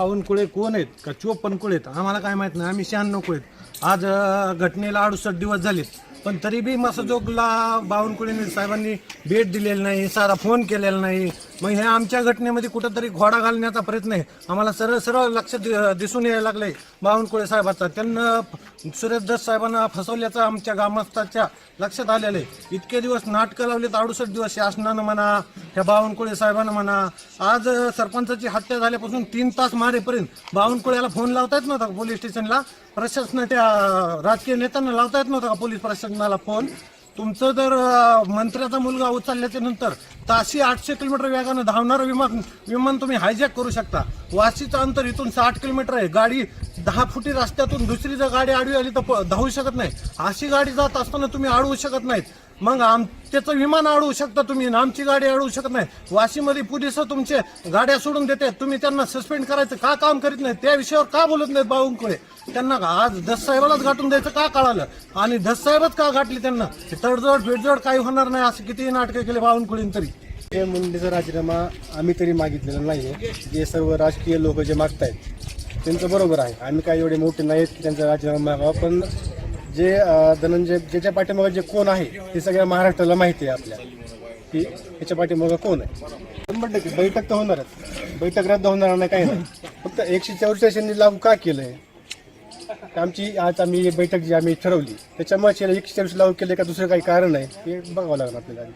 बावनकुळे कोण आहेत? का चोपन्न कुळे आहेत? आम्हाला काय माहीत नाही. आम्ही शहाण्णव कुळे आहेत. आज अं, घटनेला अडुसष्ट दिवस झालेत. पण तरी बी मसजोगला बावनकुळे साहेबांनी भेट दिलेली नाही सारा फोन केलेला नाही. मग ह्या आमच्या घटनेमध्ये कुठंतरी घोडा घालण्याचा प्रयत्न आहे. आम्हाला सरळ सरळ लक्ष दि- दिसून यायला लागले बावनकुळे साहेबाचा त्यांना सुरेश साहेबांना फसवल्याचं आमच्या ग्रामस्थाच्या लक्षात आलेलं आहे. इतके दिवस नाटकं लावलेत अडुसष्ट दिवस शासनानं म्हणा ह्या बावनकुळे साहेबांना म्हणा. आज सरपंचाची हत्या झाल्यापासून तीन तास मारेपर्यंत बावनकुळ्याला फोन लावता येत नव्हता का पोलीस स्टेशनला? प्रशासनाच्या राजकीय नेत्यांना लावता येत नव्हता का पोलीस प्रशासनाला फोन? तुमचं जर मंत्र्याचा मुलगा उचलल्याच्या नंतर ताशी आठशे किलोमीटर वेगानं धावणारं विमान विमान तुम्ही हायजॅक करू शकता. वाशीचं अंतर इथून साठ किलोमीटर आहे. गाडी दहा फुटी रस्त्यातून दुसरी जर गाडी आडवी आली तर प- धावू शकत नाही. अशी गाडी जात असताना तुम्ही अडवू शकत नाहीत. मग आम त्याचं विमान अडवू शकता तुम्ही आमची गाडी अडवू शकत नाही. वाशीमध्ये पोलीस तुमचे गाड्या सोडून देते. तुम्ही त्यांना सस्पेंड करायचं का काम करीत नाही? त्या विषयावर का बोलत नाहीत बावनकुळे त्यांना आज दस साहेबालाच गाठून द्यायचं का कळालं? आणि दस साहेबच का गाठली त्यांना? तडजोड बिडजोड काही होणार नाही असं कितीही नाटकं केले बावनकुळीन तरी. हे मुंडेचा राजीनामा आम्ही तरी मागितलेला नाही आहे जे सर्व राजकीय लोक जे मागतायत त्यांचं बरोबर आहे. आम्ही काही एवढे मोठे नाहीत की त्यांचा राजीनामा मागावा. पण जे धनंजय ज्याच्या पाठीमागे जे कोण आहे ते सगळ्या महाराष्ट्राला माहिती आहे आपल्या. की याच्या पाठीमागं कोण आहे? शंभर टक्के बैठक तर होणारच बैठक रद्द होणार नाही काही नाही. फक्त एकशे चौसष्ट त्यांनी लागू का केलं आहे आमची आज आम्ही बैठक जी आम्ही ठरवली त्याच्यामुळे एकशे चौसष्ट लागू केले का दुसरं काही कारण आहे हे बघावं लागणार आपल्याला.